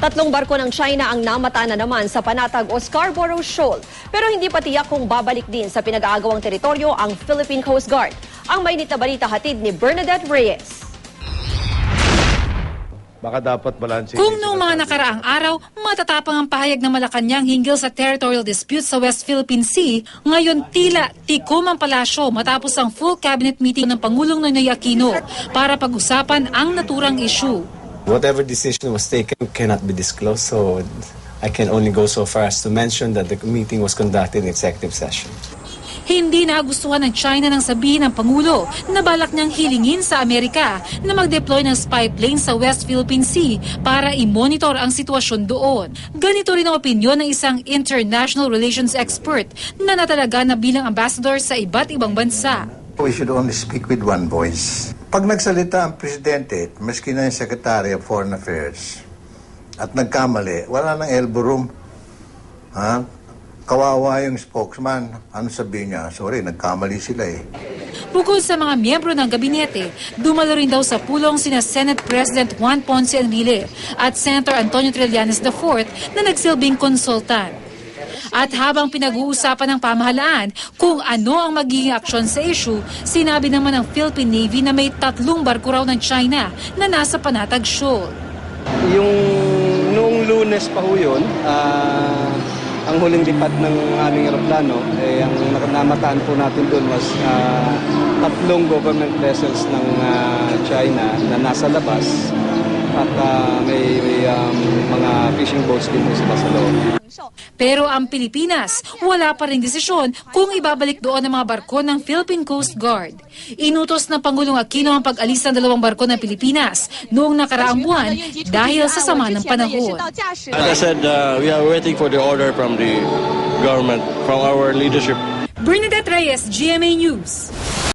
Tatlong barko ng China ang namata na naman sa Panatag o Scarborough Shoal. Pero hindi pa tiyak kung babalik din sa pinag-aagawang teritoryo ang Philippine Coast Guard. Ang mainit na balita hatid ni Bernadette Reyes. Baka dapat balansin. Kung noong mga nakaraang araw, matatapang ang pahayag ng Malacanang hinggil sa territorial dispute sa West Philippine Sea, ngayon tila tikom ang palasyo matapos ang full cabinet meeting ng Pangulong Noynoy Aquino para pag-usapan ang naturang issue. Whatever decision was taken cannot be disclosed, so I can only go so far as to mention that the meeting was conducted in executive session. Hindi nagustuhan ng China nang sabihin ng Pangulo na balak niyang hilingin sa Amerika na mag-deploy ng spy plane sa West Philippine Sea para i-monitor ang sitwasyon doon. Ganito rin ang opinyon ng isang international relations expert na natalaga na bilang ambassador sa iba't ibang bansa. We should only speak with one voice. Pag nagsalita ang presidente, maski na yung Secretary of Foreign Affairs, at nagkamali, wala nang elbow room. Ha? Kawawa yung spokesman. Ano sabihin niya? Sorry, nagkamali sila eh. Bukod sa mga miyembro ng gabinete, dumalo rin daw sa pulong sina Senate President Juan Ponce Enrile at Senator Antonio Trillanes IV na nagsilbing konsultan. At habang pinag-uusapan ng pamahalaan kung ano ang magiging aksyon sa issue, sinabi naman ng Philippine Navy na may tatlong barko raw ng China na nasa Panatag Shoal. Yung noong lunes pa ho yun, ah, ang huling lipat ng aming aeroplano, eh, ang namataan po natin doon was ah, tatlong government vessels ng ah, China na nasa labas at ah, may, may um, fishing boats din po sila sa loob. Pero ang Pilipinas, wala pa rin desisyon kung ibabalik doon ang mga barko ng Philippine Coast Guard. Inutos ng Pangulong Aquino ang pag-alis ng dalawang barko ng Pilipinas noong nakaraang buwan dahil sa sama ng panahon. As I said, uh, we are waiting for the order from the government, from our leadership. Bernadette Reyes, GMA News.